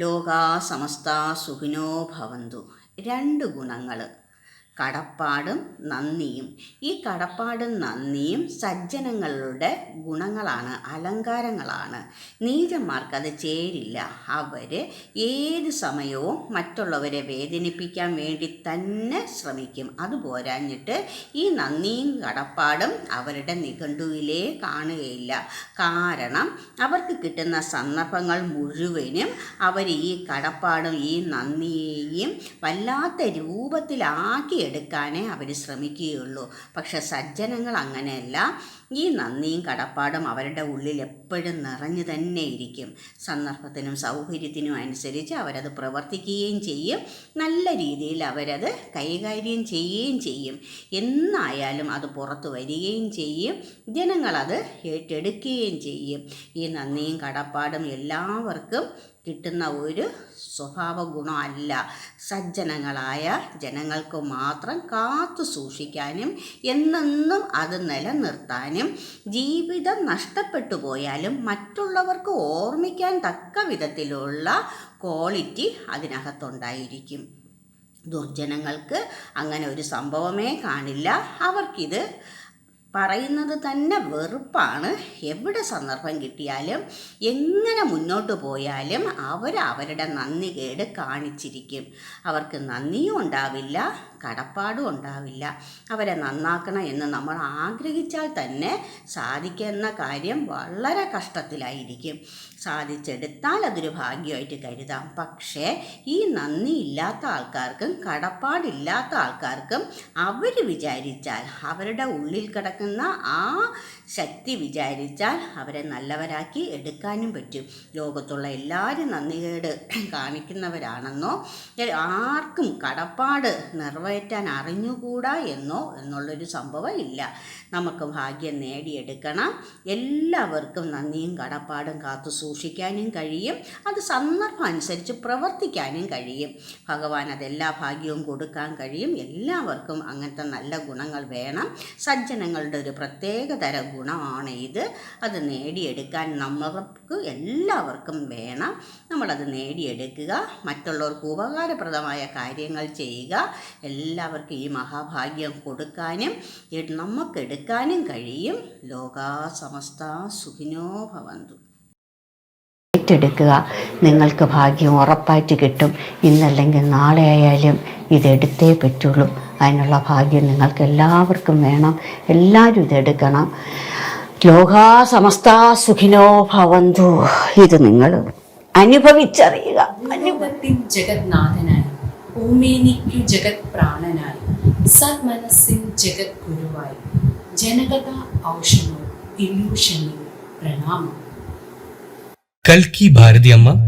ലോകാ സമസ്ത സുഖിനോ ഭവന്തു. രണ്ട് ഗുണങ്ങൾ കടപ്പാടും നന്ദിയും. ഈ കടപ്പാടും നന്ദിയും സജ്ജനങ്ങളുടെ ഗുണങ്ങളാണ് അലങ്കാരങ്ങളാണ്. നീചന്മാർക്കത് ചേരില്ല. അവർ ഏത് സമയവും മറ്റുള്ളവരെ വേദനിപ്പിക്കാൻ വേണ്ടി തന്നെ ശ്രമിക്കും. അത് പോരാഞ്ഞിട്ട് ഈ നന്ദിയും കടപ്പാടും അവരുടെ നിഘണ്ടുവിലേ കാണുകയില്ല. കാരണം അവർക്ക് കിട്ടുന്ന സന്ദർഭങ്ങൾ മുഴുവനും അവർ ഈ കടപ്പാടും ഈ നന്ദിയെയും വല്ലാത്ത രൂപത്തിലാക്കി എടുക്കാനേ അവർ ശ്രമിക്കുകയുള്ളൂ. പക്ഷെ സജ്ജനങ്ങൾ അങ്ങനെയല്ല. ഈ നന്ദിയും കടപ്പാടും അവരുടെ ഉള്ളിൽ എപ്പോഴും നിറഞ്ഞു തന്നെ ഇരിക്കും. സന്ദർഭത്തിനും സൗകര്യത്തിനും അനുസരിച്ച് അവരത് പ്രവർത്തിക്കുകയും ചെയ്യും. നല്ല രീതിയിൽ അവരത് കൈകാര്യം ചെയ്യുകയും ചെയ്യും. എന്നായാലും അത് പുറത്തു വരികയും ചെയ്യും. ജനങ്ങളത് ഏറ്റെടുക്കുകയും ചെയ്യും. ഈ നന്ദിയും കടപ്പാടും എല്ലാവർക്കും കിട്ടുന്ന ഒരു സ്വഭാവ ഗുണമല്ല സജ്ജനങ്ങളായ ജനങ്ങൾക്ക് മാത്രം കാത്തു സൂക്ഷിക്കാനും എന്നെന്നും അത് നിലനിർത്താനും ജീവിതം നഷ്ടപ്പെട്ടു പോയാലും മറ്റുള്ളവർക്ക് ഓർമ്മിക്കാൻ തക്ക വിധത്തിലുള്ള ക്വാളിറ്റി അതിനകത്തുണ്ടായിരിക്കും. ദുർജനങ്ങൾക്ക് അങ്ങനെ ഒരു സംഭവമേ കാണില്ല. അവർക്കിത് പറയുന്നത് തന്നെ വെറുപ്പാണ്. എവിടെ സന്ദർഭം കിട്ടിയാലും എങ്ങനെ മുന്നോട്ട് പോയാലും അവർ അവരുടെ നന്ദി കേട് കാണിച്ചിരിക്കും. അവർക്ക് നന്ദിയും ഉണ്ടാവില്ല കടപ്പാടും ഉണ്ടാവില്ല. അവരെ നന്നാക്കണം എന്ന് നമ്മൾ ആഗ്രഹിച്ചാൽ തന്നെ സാധിക്കുന്ന കാര്യം വളരെ കഷ്ടത്തിലായിരിക്കും. സാധിച്ചെടുത്താൽ അതൊരു ഭാഗ്യമായിട്ട് കരുതാം. പക്ഷേ ഈ നന്ദി ഇല്ലാത്ത ആൾക്കാർക്കും കടപ്പാടില്ലാത്ത ആൾക്കാർക്കും അവർ വിചാരിച്ചാൽ അവരുടെ ഉള്ളിൽ കിടക്കുന്ന ആ ശക്തി വിചാരിച്ചാൽ അവരെ നല്ലവരാക്കി എടുക്കാനും പറ്റും. ലോകത്തുള്ള എല്ലാവരും നന്ദികേട് കാണിക്കുന്നവരാണെന്നോ ആർക്കും കടപ്പാട് നിറവേറ്റാൻ അറിഞ്ഞുകൂടാ എന്നോ എന്നുള്ളൊരു സംഭവം ഇല്ല. നമുക്ക് ഭാഗ്യം നേടിയെടുക്കണം. എല്ലാവർക്കും നന്ദിയും കടപ്പാടും കാത്തു സൂക്ഷിക്കാനും കഴിയും. അത് സന്ദർഭം അനുസരിച്ച് പ്രവർത്തിക്കാനും കഴിയും. ഭഗവാൻ അതെല്ലാ ഭാഗ്യവും കൊടുക്കാൻ കഴിയും. എല്ലാവർക്കും അങ്ങനത്തെ നല്ല ഗുണങ്ങൾ വേണം. സജ്ജനങ്ങളുടെ ഒരു പ്രത്യേക തരം ഗുണമാണ് ഇത് അത് നേടിയെടുക്കാൻ നമ്മൾക്ക് എല്ലാവർക്കും വേണം. നമ്മളത് നേടിയെടുക്കുക മറ്റുള്ളവർക്ക് ഉപകാരപ്രദമായ കാര്യങ്ങൾ ചെയ്യുക എല്ലാവർക്കും ഈ മഹാഭാഗ്യം കൊടുക്കാനും നമുക്കെടുക്കാനും കഴിയും. ലോകാ സമസ്ത സുഖിനോ ഭവന്തു. ഏറ്റെടുക്കുക. നിങ്ങൾക്ക് ഭാഗ്യം ഉറപ്പായിട്ട് കിട്ടും. ഇന്നല്ലെങ്കിൽ നാളെ ആയാലും ഇതെടുത്തേ പറ്റുള്ളൂ. അതിനുള്ള ഭാഗ്യം നിങ്ങൾക്ക് എല്ലാവർക്കും വേണം. എല്ലാവരും ഇതെടുക്കണം ലോകാ സമസ്ത സുഖിനോ ഭവന്തു. ഇത് നിങ്ങൾ അനുഭവിച്ചറിയുക. അനുഭവത്തിൻ ജഗത്നാഥനായി ഭൂമേനിക്കു ജഗത് പ്രാണനായി സന്മനസ്സിൻ ജഗത് ഗുരുവായി ജനകഥ ഔഷധം ഇല്യൂഷനിൽ പ്രണാമം. കൽക്കി ഭാരതിയമ്മ